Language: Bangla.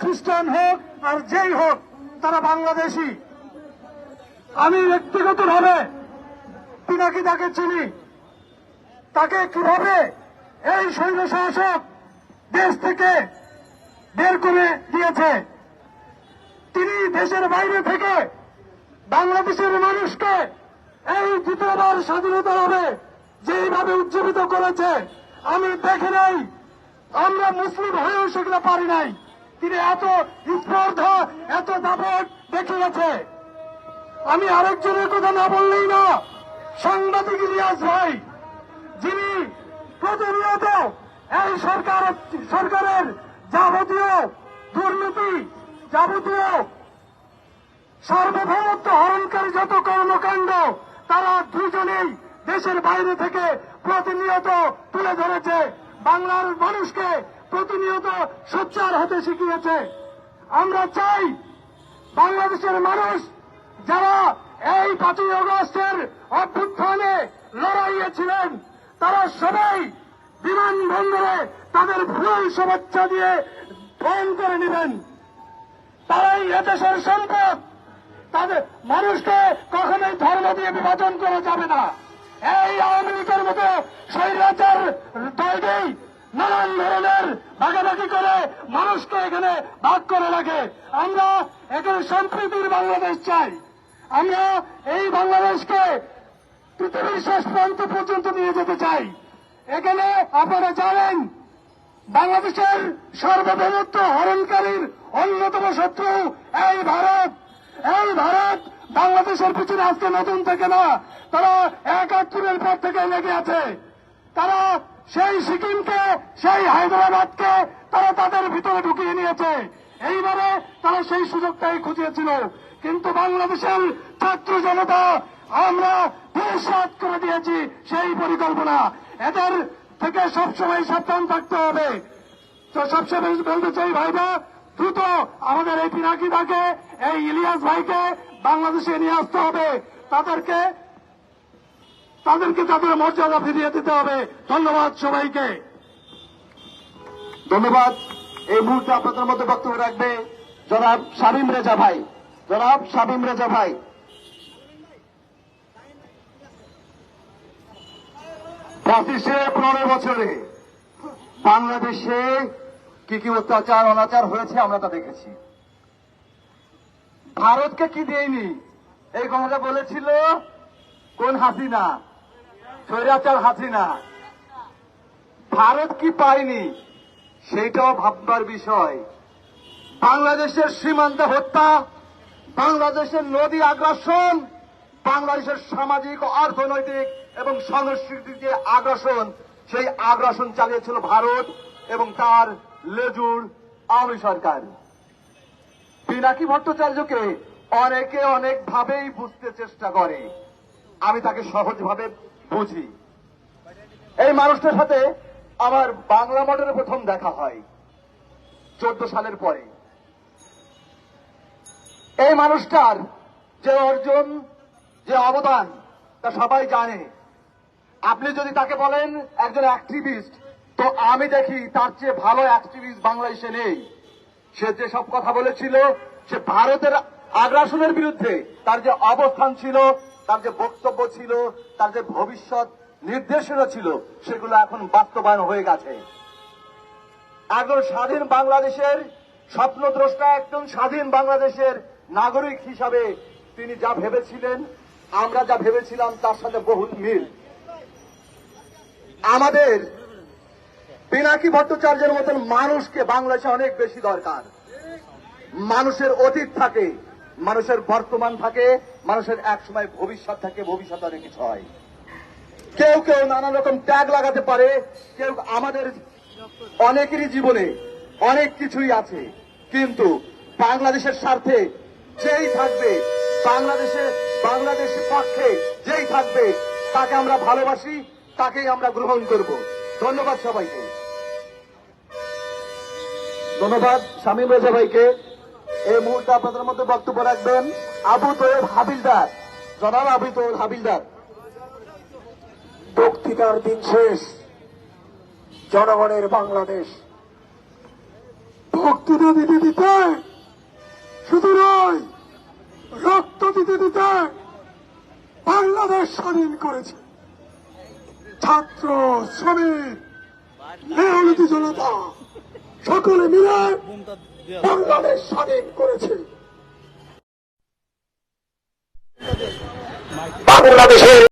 খ্রিস্টান হোক আর যেই হোক, তারা বাংলাদেশি। আমি ব্যক্তিগতভাবে পিনাকি তাকে চিনি। তাকে কীভাবে এই সৈন্য শাসক দেশ থেকে বের করে দিয়েছে? তিনি দেশের বাইরে থেকে বাংলাদেশের মানুষকে এই দ্বিতীয়বার স্বাধীনতা হবে যেইভাবে উজ্জীবিত করেছে, আমি দেখে নাই। আমরা মুসলিম হয়েও সেগুলো পারি নাই। তিনি এত স্পর্ধা, এত দাপট দেখিয়েছে। আমি আরেকজনের কথা না বললেই না, সাংবাদিক ইলিয়াস ভাই, যিনি প্রতিনিয়ত এই সরকার, সরকারের যাবতীয় দুর্নীতি, যাবতীয় সার্বভৌমত্ব হরণকারী যত কর্মকাণ্ড, তারা দুজনেই দেশের বাইরে থেকে প্রতিনিয়ত তুলে ধরেছে। বাংলার মানুষকে প্রতিনিয়ত সোচ্চার হতে শিখিয়েছে। আমরা চাই বাংলাদেশের মানুষ যারা এই পাঁচই অগস্টের অভ্যুত্থানে লড়াইয়ে ছিলেন, তারা সবাই বিমানবন্দরে তাদের ফুল শুভেচ্ছা দিয়ে ফোন করে নেবেন। তারাই এদেশের সম্পদ। তাদের মানুষকে কখনোই ধর্ম দিয়ে বিভাজন করা যাবে না। এই আওয়ামী লীগের মতো স্বৈরাচার দলকেই নানান ধরনের ভাগাভাগি করে মানুষকে এখানে ভাগ করে রাখে। আমরা এখানে সম্প্রীতির বাংলাদেশ চাই। আমরা এই বাংলাদেশকে পৃথিবীর শেষ প্রান্ত পর্যন্ত নিয়ে যেতে চাই। এখানে আপনারা জানেন, বাংলাদেশের সার্বভৌমত্ব হরণকারীর অন্যতম শত্রু এই ভারত। এই ভারত বাংলাদেশের পিছনে আজকে নতুন থেকে না, তারা একাত্তরের পর থেকে লেগে আছে। তারা সেই সিকিমকে, সেই হায়দ্রাবাদকে তারা তাদের ভিতরে ঢুকিয়ে নিয়েছে। এইবারে তারা সেই সুযোগটাই খুঁজিয়েছিল। কিন্তু বাংলাদেশের ছাত্র জনতা, আমরা ধূমসাত করে দিয়েছি সেই পরিকল্পনা। এদের থেকে সবসময় সাবধান থাকতে হবে। তো সবসময় বলতে চাই, ভাইরা, দ্রুত আমাদের এই পিনাকি দাকে এই ইলিয়াস ভাইকে বাংলাদেশে নিয়ে আসতে হবে। তাদেরকে তাদেরকে তাদের মর্যাদা ফিরিয়ে দিতে হবে। ধন্যবাদ সবাইকে। ধন্যবাদ। এই মুহূর্তে আপনাদের মধ্যে বক্তব্য রাখবে জনাব শামীম রেজা ভাই। জনাব শামীম রেজা ভাই। পঁচিশে পনেরো বছরে বাংলাদেশে কি কি অত্যাচার, অনাচার হয়েছে আমরা তা দেখেছি। ভারতকে কি দেয়নি? এই কথাটা বলেছিল কোন হাসিনা? স্বৈরাচার হাসিনা। ভারত কি পায়নি, সেইটাও ভাববার বিষয়। বাংলাদেশের সীমান্ত হত্যা, বাংলাদেশের নদী আগ্রাসন, বাংলাদেশের সামাজিক, অর্থনৈতিক এবং সাংস্কৃতিক যে আগ্রাসন, সেই আগ্রাসন চালিয়েছিল ভারত এবং তার লেজুর আওয়ামী সরকার। পিনাকি ভট্টাচার্যকে অনেকে অনেকভাবেই বুঝতে চেষ্টা করে। আমি তাকে সহজভাবে বুঝি এই মানুষটার সাথে আমার বাংলা মডেলে প্রথম দেখা হয়, চোদ্দ সালের পরে। এই মানুষটার যে অর্জন, যে অবদান, তা সবাই জানে। আপনি যদি তাকে বলেন, একজন অ্যাক্টিভিস্ট তো আমি দেখি তার চেয়ে ভালো অ্যাক্টিভিস্ট বাংলাদেশে নেই। সে যে সব কথা বলেছিল, সে ভারতের আগ্রাসনের বিরুদ্ধে তার যে অবস্থান ছিল তার যে বক্তব্য ছিল, তার যে ভবিষ্যৎ নির্দেশনা ছিল, সেগুলো এখন বাস্তবায়ন হয়ে গেছে। একজন স্বাধীন বাংলাদেশের স্বপ্নদ্রষ্টা, একজন স্বাধীন বাংলাদেশের নাগরিক হিসাবে তিনি যা ভেবেছিলেন, আমরা যা ভেবেছিলাম, তার সাথে বহুত মিল। আমাদের পিনাকি ভট্টাচার্যের মতন মানুষকে বাংলাদেশে অনেক বেশি দরকার। মানুষের অতীত থাকে, মানুষের বর্তমান থাকে মানুষের এক সময় ভবিষ্যৎ থাকে, ভবিষ্যৎ অনেক কিছু হয়। কেউ কেউ নানা রকম ট্যাগ লাগাতে পারে, কেউ আমাদের অনেকেরই জীবনে অনেক কিছুই আছে। কিন্তু বাংলাদেশের স্বার্থে যেই থাকবে, বাংলাদেশে বাংলাদেশের পক্ষে যেই থাকবে, তাকে আমরা ভালোবাসি, তাকেই আমরা গ্রহণ করব। ধন্যবাদ সবাইকে। ধন্যবাদ, শামীম রেজা ভাইকে। এই মুহূর্তে আপনাদের মধ্যে বক্তব্য রাখবেন। আবু তোয়েব হাবিলদার। জনাব আবু তোয়েব হাবিলদার। বক্তৃতার দিন শেষ। জনগণের বাংলাদেশ। বক্তৃতা দিতে দিতে শুধু নয়, রক্ত দিতে দিতে বাংলাদেশ স্বাধীন করেছে। ছাত্র, শ্রমিক, মেহনতি জনতা, সকলে মিলে বাংলাদেশ স্বাধীন করেছে। বাংলাদেশের